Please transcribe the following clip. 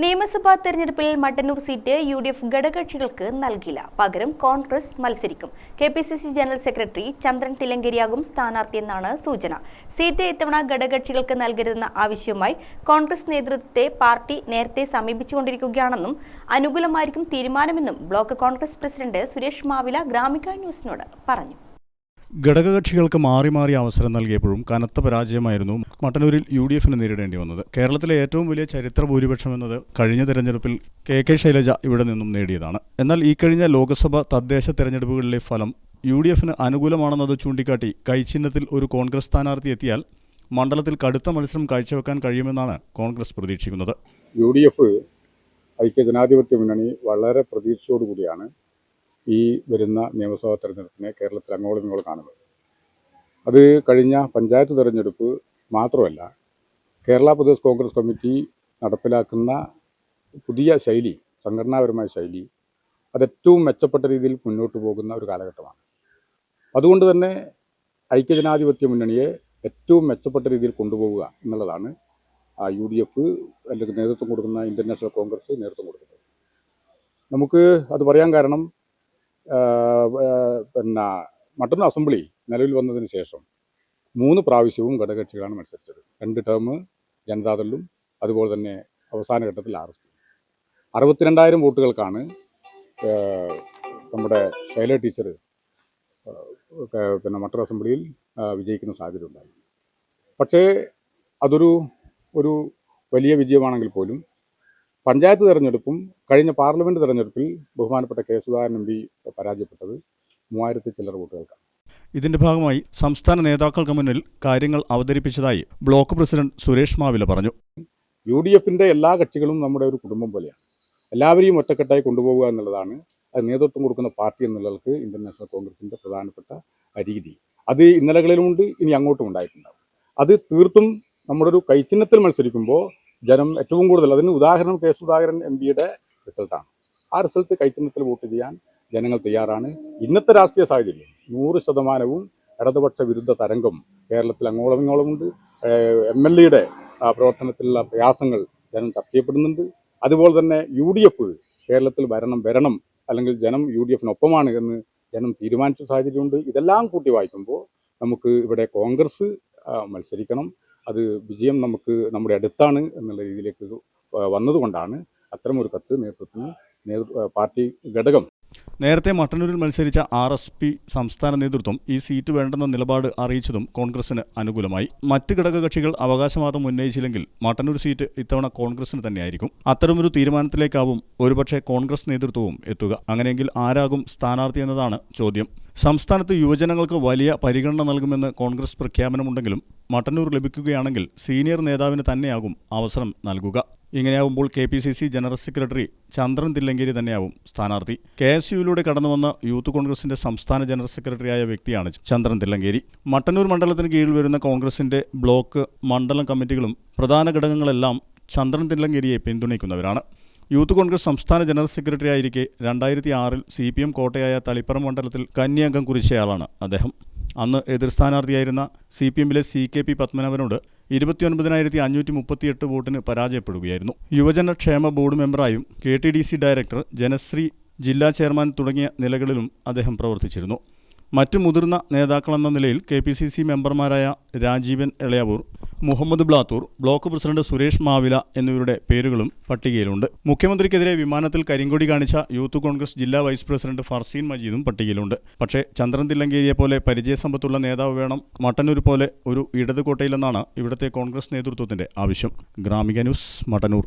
നിയമസഭാ തെരഞ്ഞെടുപ്പിൽ Mattannur seat U D F ഘടകകക്ഷികൾക്ക് നൽകില്ല. പകരം കോൺഗ്രസ് മത്സരിക്കും. K P C C general secretary Chandran തിലങ്കരിയാകും സ്ഥാനാർത്ഥിയെന്നാണ് സൂചന. സീറ്റ് ഇത്തവണ ഘടകകക്ഷികൾക്ക് നൽകരുതെന്ന ആവശ്യവുമായി കോൺഗ്രസ് നേതൃത്വത്തെ പാർട്ടി നേരത്തെ സമീപിച്ചുകൊണ്ടിരിക്കുകയാണെന്നും അനുകൂലമായിരിക്കും തീരുമാനമെന്നും block Congress president Suresh Mavila Gramika ന്യൂസിനോട് പറഞ്ഞു. ഘടകകക്ഷികൾക്ക് മാറി മാറി അവസരം നൽകിയപ്പോഴും കനത്ത പരാജയമായിരുന്നു മട്ടന്നൂരിൽ യു ഡി എഫിന് നേരിടേണ്ടി വന്നത്. കേരളത്തിലെ ഏറ്റവും വലിയ ചരിത്ര ഭൂരിപക്ഷം എന്നത് കഴിഞ്ഞ തെരഞ്ഞെടുപ്പിൽ കെ കെ ശൈലജ ഇവിടെ നിന്നും നേടിയതാണ്. എന്നാൽ ഈ കഴിഞ്ഞ ലോക്സഭ തദ്ദേശ തെരഞ്ഞെടുപ്പുകളിലെ ഫലം യു ഡി എഫിന് അനുകൂലമാണെന്നത് ചൂണ്ടിക്കാട്ടി കൈച്ചിഹ്നത്തിൽ ഒരു കോൺഗ്രസ് സ്ഥാനാർത്ഥി എത്തിയാൽ മണ്ഡലത്തിൽ കടുത്ത മത്സരം കാഴ്ചവെക്കാൻ കഴിയുമെന്നാണ് കോൺഗ്രസ് പ്രതീക്ഷിക്കുന്നത്. യു ഡി എഫ് ഐക്യ ജനാധിപത്യ മുന്നണി വളരെ പ്രതീക്ഷയോടുകൂടിയാണ് ഈ വരുന്ന നിയമസഭാ തെരഞ്ഞെടുപ്പിനെ കേരളത്തിൽ അങ്ങോളം ഇങ്ങോളം കാണുന്നത്. അത് കഴിഞ്ഞ പഞ്ചായത്ത് തെരഞ്ഞെടുപ്പ് മാത്രമല്ല കേരള പ്രദേശ് കോൺഗ്രസ് കമ്മിറ്റി നടപ്പിലാക്കുന്ന പുതിയ ശൈലി സംഘടനാപരമായ ശൈലി അത് ഏറ്റവും മെച്ചപ്പെട്ട രീതിയിൽ മുന്നോട്ട് പോകുന്ന ഒരു കാലഘട്ടമാണ്. അതുകൊണ്ട് തന്നെ ഐക്യജനാധിപത്യ മുന്നണിയെ ഏറ്റവും മെച്ചപ്പെട്ട രീതിയിൽ കൊണ്ടുപോവുക എന്നുള്ളതാണ് യു ഡി എഫ് അല്ലെങ്കിൽ നേതൃത്വം കൊടുക്കുന്ന ഇന്ത്യൻ നാഷണൽ കോൺഗ്രസ് നേതൃത്വം കൊടുക്കുന്നത്. നമുക്ക് അത് പറയാൻ കാരണം പിന്നെ മട്ടന്നൂർ അസംബ്ലി നിലവിൽ വന്നതിന് ശേഷം മൂന്ന് പ്രാവശ്യവും ഘടകകക്ഷികളാണ് മത്സരിച്ചത്. രണ്ട് ടേം ജനതാദളും അതുപോലെ തന്നെ അവസാന ഘട്ടത്തിൽ ആർ എസ് പി അറുപത്തിരണ്ടായിരം വോട്ടുകൾക്കാണ് നമ്മുടെ ശൈല ടീച്ചർ പിന്നെ മട്ടന്നൂർ അസംബ്ലിയിൽ വിജയിക്കുന്ന സാധ്യത ഉണ്ടായി. പക്ഷേ അതൊരു ഒരു വലിയ വിജയമാണെങ്കിൽ പോലും പഞ്ചായത്ത് തെരഞ്ഞെടുപ്പും കഴിഞ്ഞ പാർലമെന്റ് തെരഞ്ഞെടുപ്പിൽ ബഹുമാനപ്പെട്ട കെ സുധാകരൻ എം പി പരാജയപ്പെട്ടത് മൂവായിരത്തി ചില്ലറ വോട്ടുകൾക്കാണ്. ഇതിന്റെ ഭാഗമായി സംസ്ഥാന നേതാക്കൾക്ക് മുന്നിൽ കാര്യങ്ങൾ അവതരിപ്പിച്ചതായി ബ്ലോക്ക് പ്രസിഡന്റ് സുരേഷ് മാവില പറഞ്ഞു. യു ഡി എഫിന്റെ എല്ലാ കക്ഷികളും നമ്മുടെ ഒരു കുടുംബം പോലെയാണ്. എല്ലാവരെയും ഒറ്റക്കെട്ടായി കൊണ്ടുപോകുക എന്നുള്ളതാണ് അത് നേതൃത്വം കൊടുക്കുന്ന പാർട്ടി എന്നുള്ളവർക്ക് ഇന്ത്യൻ നാഷണൽ കോൺഗ്രസിന്റെ പ്രധാനപ്പെട്ട രീതി അത് ഇന്നലകളിലുമുണ്ട് ഇനി അങ്ങോട്ടും ഉണ്ടായിട്ടുണ്ടാവും അത് തീർത്തും നമ്മുടെ ഒരു കൈച്ചിഹ്നത്തിൽ മത്സരിക്കുമ്പോൾ ജനം ഏറ്റവും കൂടുതൽ അതിന് ഉദാഹരണം കെ സുധാകരൻ എം പിയുടെ റിസൾട്ടാണ് ആ റിസൾട്ട് കൈച്ചിഹ്നത്തിൽ വോട്ട് ചെയ്യാൻ ജനങ്ങൾ തയ്യാറാണ്. ഇന്നത്തെ രാഷ്ട്രീയ സാഹചര്യം നൂറ് ശതമാനവും ഇടതുപക്ഷ വിരുദ്ധ തരംഗം കേരളത്തിൽ അങ്ങോളം ഇങ്ങോളമുണ്ട് എം എൽ എയുടെ പ്രവർത്തനത്തിലുള്ള പ്രയാസങ്ങൾ ജനം ചർച്ച ചെയ്യപ്പെടുന്നുണ്ട്. അതുപോലെ തന്നെ യു ഡി എഫ് കേരളത്തിൽ വരണം വരണം അല്ലെങ്കിൽ ജനം യു ഡി എഫിനൊപ്പമാണ് എന്ന് ജനം തീരുമാനിച്ച സാഹചര്യമുണ്ട്. ഇതെല്ലാം കൂട്ടി വായിക്കുമ്പോൾ നമുക്ക് ഇവിടെ കോൺഗ്രസ് മത്സരിക്കണം. അത് വിജയം നമുക്ക് നമ്മുടെ അടുത്താണ് എന്നുള്ള രീതിയിലേക്ക് വന്നതുകൊണ്ടാണ് അത്തരമൊരു കത്ത് നേതൃത്വത്തിന് നേതൃ പാർട്ടി ഘടകം നേരത്തെ മട്ടന്നൂരിൽ മത്സരിച്ച ആർ എസ് പി സംസ്ഥാന നേതൃത്വം ഈ സീറ്റ് വേണ്ടെന്ന നിലപാട് അറിയിച്ചതും കോൺഗ്രസിന് അനുകൂലമായി. മറ്റ് ഘടകകക്ഷികൾ അവകാശവാദം ഉന്നയിച്ചില്ലെങ്കിൽ മട്ടന്നൂർ സീറ്റ് ഇത്തവണ കോൺഗ്രസിന് തന്നെയായിരിക്കും. അത്തരമൊരു തീരുമാനത്തിലേക്കാവും ഒരുപക്ഷെ കോൺഗ്രസ് നേതൃത്വവും എത്തുക. അങ്ങനെയെങ്കിൽ ആരാകും സ്ഥാനാർത്ഥി എന്നതാണ് ചോദ്യം. സംസ്ഥാനത്ത് യുവജനങ്ങൾക്ക് വലിയ പരിഗണന നൽകുമെന്ന് കോൺഗ്രസ് പ്രഖ്യാപനമുണ്ടെങ്കിലും മട്ടന്നൂർ ലഭിക്കുകയാണെങ്കിൽ സീനിയർ നേതാവിന് തന്നെയാകും അവസരം നൽകുക. ഇങ്ങനെയാവുമ്പോൾ K P C C general secretary Chandran Thillankeri തന്നെയാവും സ്ഥാനാർത്ഥി. കെ എസ് യുവിലൂടെ കടന്നുവന്ന യൂത്ത് കോൺഗ്രസിന്റെ സംസ്ഥാന ജനറൽ സെക്രട്ടറിയായ വ്യക്തിയാണ് ചന്ദ്രൻ തില്ലങ്കേരി. മട്ടന്നൂർ മണ്ഡലത്തിന് കീഴിൽ വരുന്ന കോൺഗ്രസിന്റെ ബ്ലോക്ക് മണ്ഡലം കമ്മിറ്റികളും പ്രധാന ഘടകങ്ങളെല്ലാം ചന്ദ്രൻ തില്ലങ്കേരിയെ പിന്തുണയ്ക്കുന്നവരാണ്. യൂത്ത് കോൺഗ്രസ് സംസ്ഥാന ജനറൽ സെക്രട്ടറി ആയിരിക്കെ രണ്ടായിരത്തി ആറിൽ സി പി എം കോട്ടയായ തളിപ്പറം മണ്ഡലത്തിൽ കന്യാംഗം കുറിച്ചയാളാണ് അദ്ദേഹം. അന്ന് എതിർ സ്ഥാനാർത്ഥിയായിരുന്ന സി പി എമ്മിലെ സി കെ പി പത്മനാഭനോട് ഇരുപത്തിയൊൻപതിനായിരത്തി അഞ്ഞൂറ്റി മുപ്പത്തിയെട്ട് വോട്ടിന് പരാജയപ്പെടുകയായിരുന്നു. യുവജന ക്ഷേമ board മെമ്പറായും K T D C director Janashree ജില്ലാ ചെയർമാൻ തുടങ്ങിയ നിലകളിലും അദ്ദേഹം പ്രവർത്തിച്ചിരുന്നു. മറ്റു മുതിർന്ന നേതാക്കളെന്ന നിലയിൽ കെ പി സി സി മെമ്പർമാരായ രാജീവൻ എളയാവൂർ മുഹമ്മദ് ബ്ലാത്തൂർ ബ്ലോക്ക് പ്രസിഡന്റ് സുരേഷ് മാവില എന്നിവരുടെ പേരുകളും പട്ടികയിലുണ്ട്. മുഖ്യമന്ത്രിക്കെതിരെ വിമാനത്തിൽ കരിങ്കൊടി കാണിച്ച യൂത്ത് കോൺഗ്രസ് ജില്ലാ വൈസ് പ്രസിഡന്റ് ഫർസീൻ മജീദും പട്ടികയിലുണ്ട്. പക്ഷേ ചന്ദ്രൻ തില്ലങ്കേരിയെ പോലെ പരിചയസമ്പത്തുള്ള നേതാവ് വേണം മട്ടന്നൂർ പോലെ ഒരു ഇടതുകോട്ടയിലെന്നാണ് ഇവിടുത്തെ കോൺഗ്രസ് നേതൃത്വത്തിന്റെ ആവശ്യം. ഗ്രാമിക ന്യൂസ് മട്ടന്നൂർ.